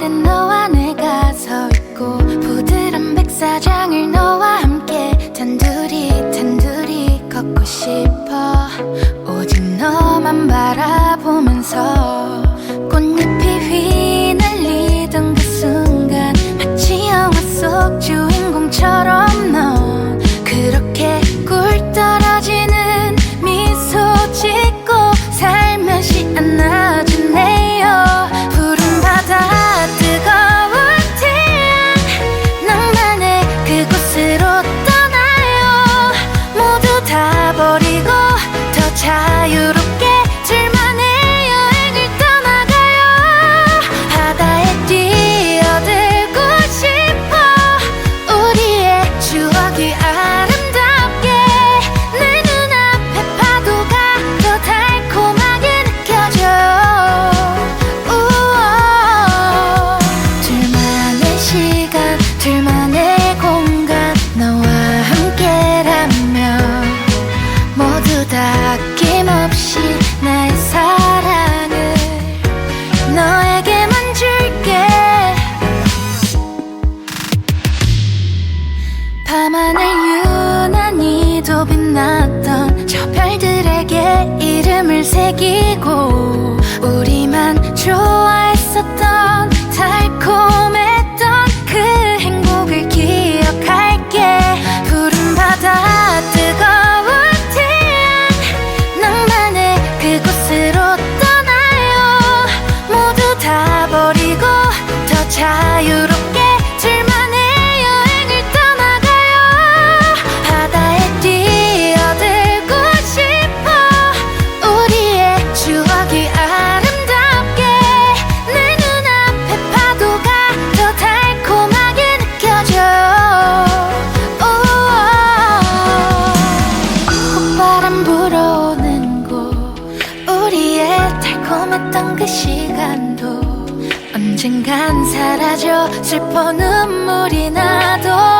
아랫 너와 내가 서 있고 부드러운 백사장을 너와 함께 단둘이 단둘이 걷고 싶어. 오직 너만 바라보면서 빛났던 저 별들에게 이름을 새기고 우리만 좋아했었던 달콤했던 그 행복을 기억할게. 푸른 바다 뜨거운 태양 낭만의 그곳으로 떠나요. 모두 다 버리고 더 자유롭게 달콤했던 그 시간도 언젠간 사라져 슬퍼 눈물이 나도